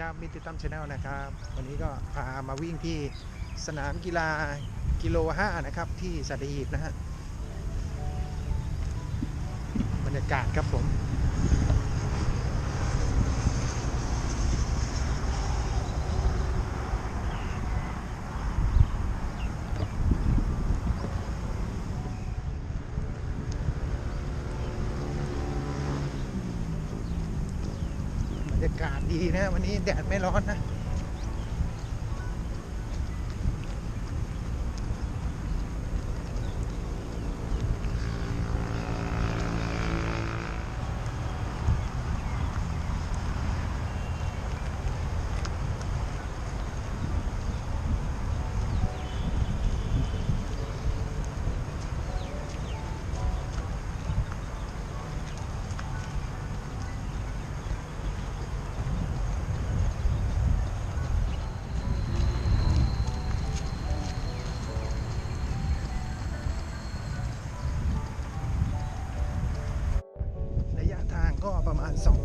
ครับมิติตั้มชาแนลนะครับ วันนี้ก็พามาวิ่งที่สนามกีฬากิโลห้านะครับที่สัตหีบนะฮะบรรยากาศครับผม บรรยากาศดีนะ วันนี้แดดไม่ร้อนนะ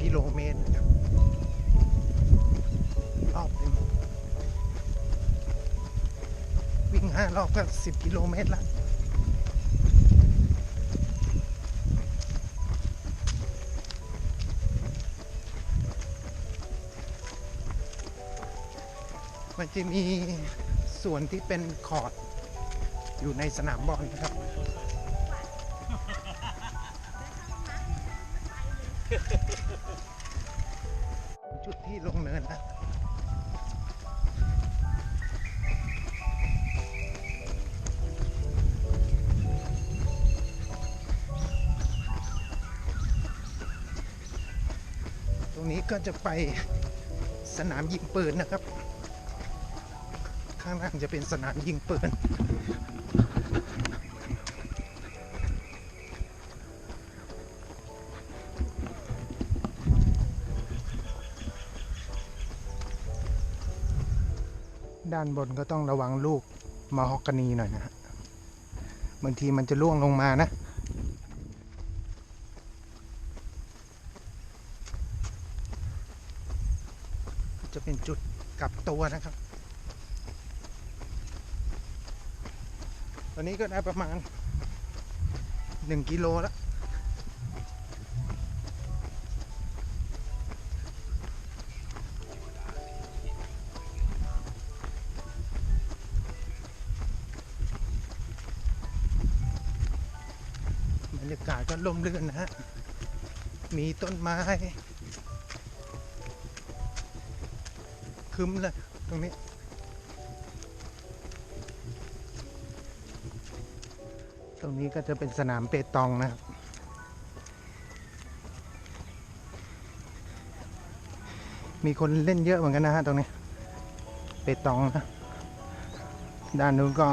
กิโลเมตรนะครับรอบหนึ่งวิ่ง5รอบก็10กิโลเมตรละมันจะมีส่วนที่เป็นคอร์ดอยู่ในสนามบอลนะครับ ตรงนี้ก็จะไปสนามยิงปืนนะครับ ข้างล่างจะเป็นสนามยิงปืน ด้านบนก็ต้องระวังลูกมาฮอกกานีหน่อยนะฮะบางทีมันจะล่วงลงมานะ จะเป็นจุดกลับตัวนะครับ ตอนนี้ก็ได้ประมาณ 1 กิโลแล้ว รยากาศก็ร่มรื่นนะฮะ มีต้นไม้คึ้มเลยตรงนี้ ตรงนี้ก็จะเป็นสนามเปตองนะครับมีคนเล่นเยอะเหมือนกันนะฮะตรงนี้ เปตองนะ ด้านนู้นก็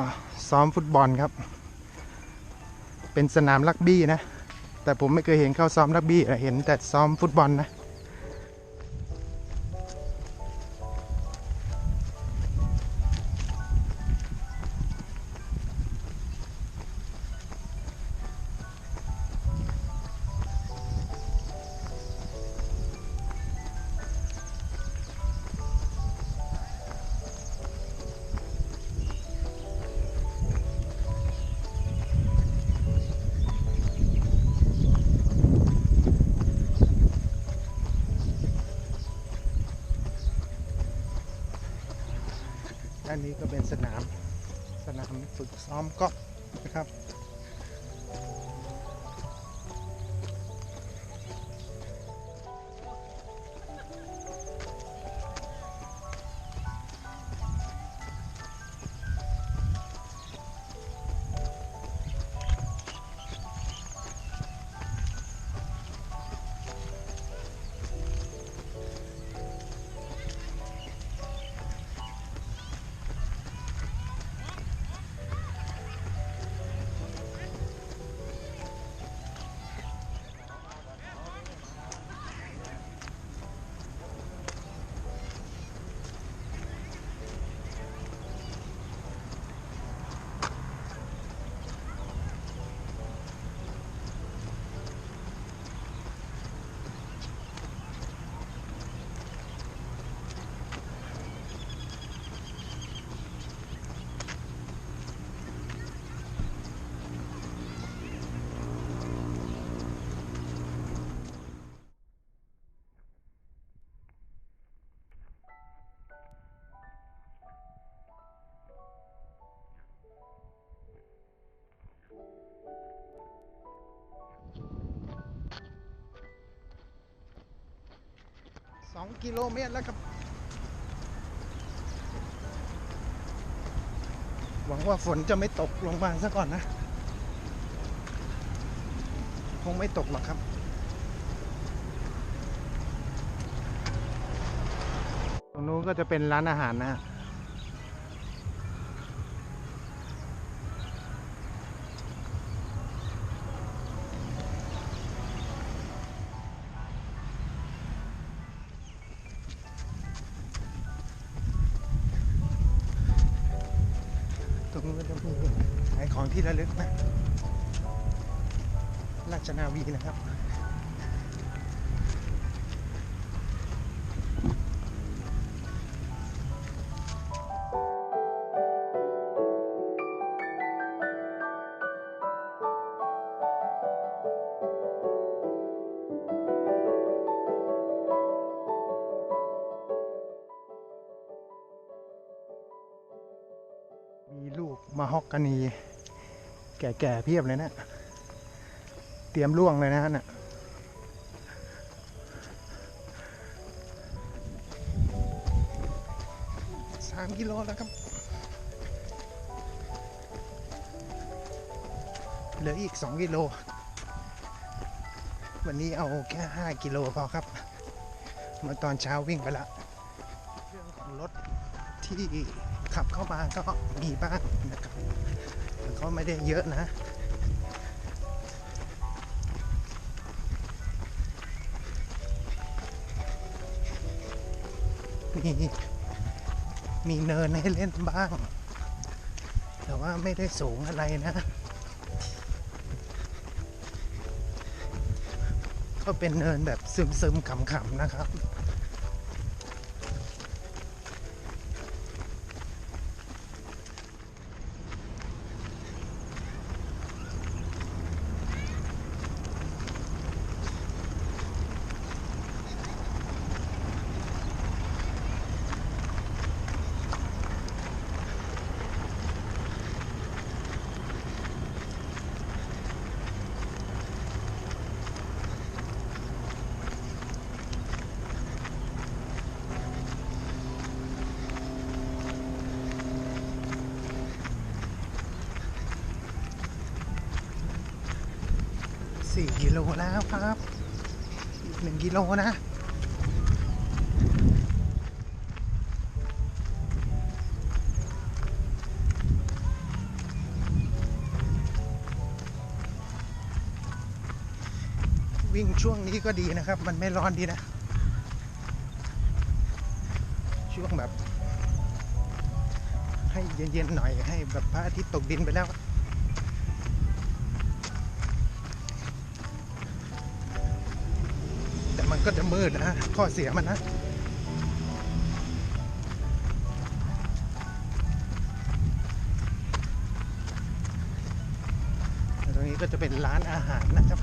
ซ้อมฟุตบอลครับ เป็นสนามรักบี้นะ แต่ผมไม่เคยเห็นเข้าซ้อมรักบี้เห็นแต่ซ้อมฟุตบอลนะ ด้านนี้ก็เป็นสนามสนามฝึกซ้อมกอล์ฟนะครับ กิโลเมตรแล้วครับ หวังว่าฝนจะไม่ตกลงมาซะก่อนนะ คงไม่ตกหรอกครับตรงนู้นก็จะเป็นร้านอาหารนะฮะ ราชนาวีนะครับมีลูกมาฮอกกานี แก่ๆเพียบเลยนะเต รียมล่วงเลยนะฮะน่ะสามกิโลแล้วครับ เหลืออีกสองกิโล วันนี้เอาแค่ห้ากิโลพอครับเมื่อตอนเช้าวิ่งไปละเรื่องของรถที่ขับเข้ามาก็มีบ้างนะครับแต่ก็ไม่ได้เยอะนะ มี มีเนินให้เล่นบ้าง แต่ว่าไม่ได้สูงอะไรนะ ก็เป็นเนินแบบซึมๆขำๆนะครับ สี่กิโลแล้วครับหนึ่งกิโลนะวิ่งช่วงนี้ก็ดีนะครับ มันไม่ร้อนดีนะ ช่วงแบบ ให้เย็นๆหน่อยให้แบบพระอาทิตย์ตกดินไปแล้ว ก็จะมืดนะข้อเสียมันนะตรงนี้ก็จะเป็นร้านอาหารนะครับ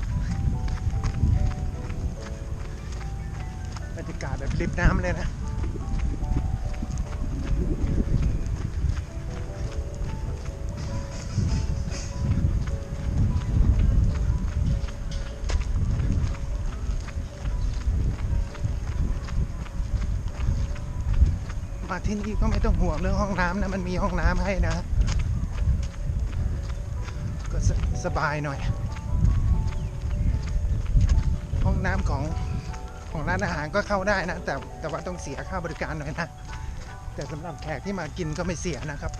บรรยากาศแบบริบน้ำเลยนะ มาที่นี่ก็ไม่ต้องห่วงเรื่องห้องน้ำนะมันมีห้องน้ำให้นะ ก็สสบายหน่อย ห้องน้ำของของร้านอาหารก็เข้าได้นะ แต่แต่ว่าต้องเสียค่าบริการหน่อยนะ แต่สำหรับแขกที่มากินก็ไม่เสียนะครับ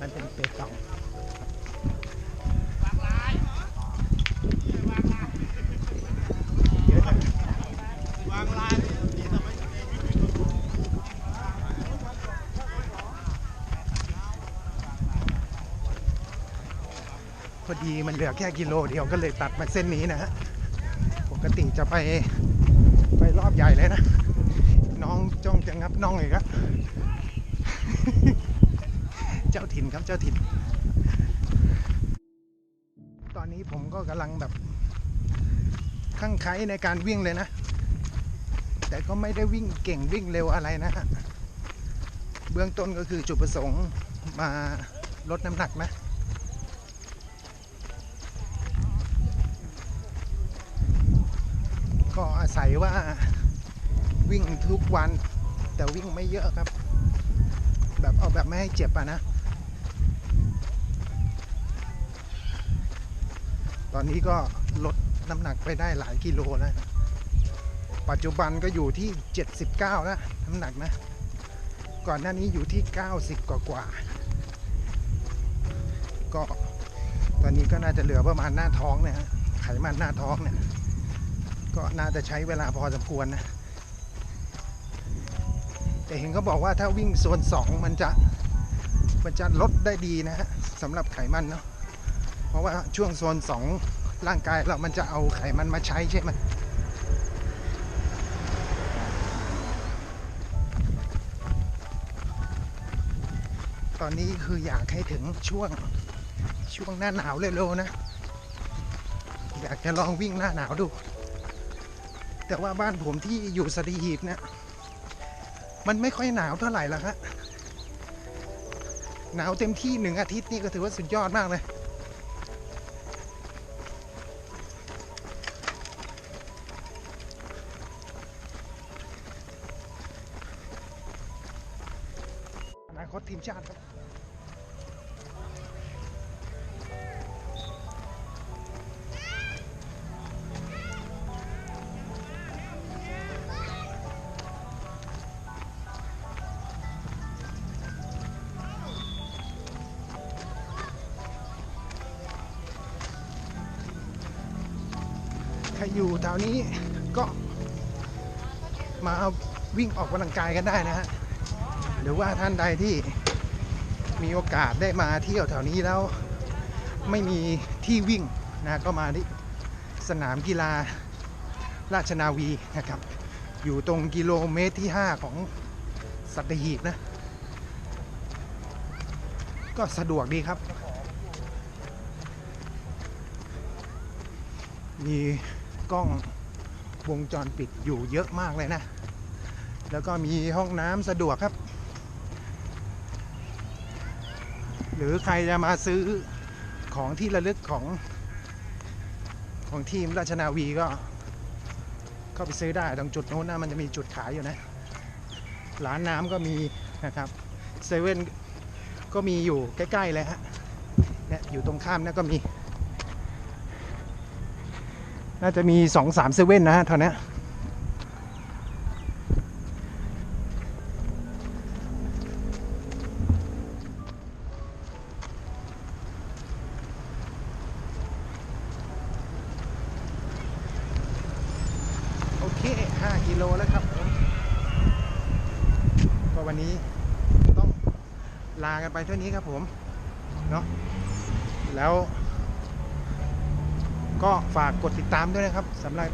มันเป็นเปตอง เยอะนะีมันเหลือแค่กิโลเดียวก็เลยตัดมาเส้นนี้นะฮะปกติจะไปไปรอบใหญ่เลยนะ น้องจ้องจะงับน้องเลยครับเจ้าถิ่นครับเจ้าถิ่น ตอนนี้ผมก็กำลังแบบข้างไคล้ในการวิ่งเลยนะ แต่ก็ไม่ได้วิ่งเก่งวิ่งเร็วอะไรนะฮะเบื้องต้นก็คือจุดประสงค์มาลดน้ำหนักนะ ใส่ว่าวิ่งทุกวัน แต่วิ่งไม่เยอะครับ แบบเอาแบบไม่ให้เจ็บอะนะ ตอนนี้ก็ลดน้ำหนักไปได้หลายกิโลแล้วนะปัจจุบันก็อยู่ที่ 79 แล้วน้ำหนักนะ ก่อนหน้านี้อยู่ที่ 90 กว่ากว่า ก็ตอนนี้ก็น่าจะเหลือประมาณหน้าท้องเนี่ยฮะไขมันหน้าท้องเนี่ย ก็น่าจะใช้เวลาพอสมควรนะ แต่เห็นเขาบอกว่าถ้าวิ่งโซน2มันจะมันจะลดได้ดีนะฮะสำหรับไขมันเนาะเพราะว่าช่วงโซน2ร่างกายเรามันจะเอาไขมันมาใช้ใช่ไหมตอนนี้คืออยากให้ถึงช่วงช่วงหน้าหนาวเร็วๆนะ อยากจะลองวิ่งหน้าหนาวดู แต่ว่าบ้านผมที่อยู่สตีหีบเนี่ยมันไม่ค่อยหนาวเท่าไหร่ละครับหนาวเต็มที่หนึ่งอาทิตย์นี่ก็ถือว่าสุดยอดมากเลยอนาคตทีมชาติครับ อยู่แถวนี้ก็มาวิ่งออกกำลังกายกันได้นะฮะหรือว่าท่านใดที่มีโอกาสได้มาเที่ยวแถวนี้แล้วไม่มีที่วิ่งนะก็มาที่สนามกีฬาราชนาวีนะครับ อยู่ตรงกิโลเมตรที่ 5 ของสัตหีบนะ ก็สะดวกดีครับ มี กล้องวงจรปิดอยู่เยอะมากเลยนะ แล้วก็มีห้องน้ำสะดวกครับ หรือใครจะมาซื้อของที่ระลึกของของทีมราชนาวีก็เข้าไปซื้อได้ตรงจุดโน้นนะมันจะมีจุดขายอยู่นะ ร้านน้ำก็มีนะครับเซเว่นก็มีอยู่ใกล้ ๆ เลยฮะเนี่ยอยู่ตรงข้ามนั่นก็มี น่าจะมีสองสามเซเว่นนะฮะเท่านี้โอเค5กิโลแล้วครับผมก็วันนี้ต้องลากันไปเท่านี้ครับผม เนาะแล้ว ก็ฝากกดติดตามด้วยนะครับสำหรับ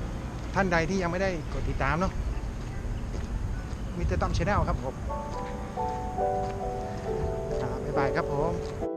ท่านใดที่ยังไม่ได้กดติดตามเนาะมิเตอร์ต้อมชาแนลครับผมบ๊ายบายครับผม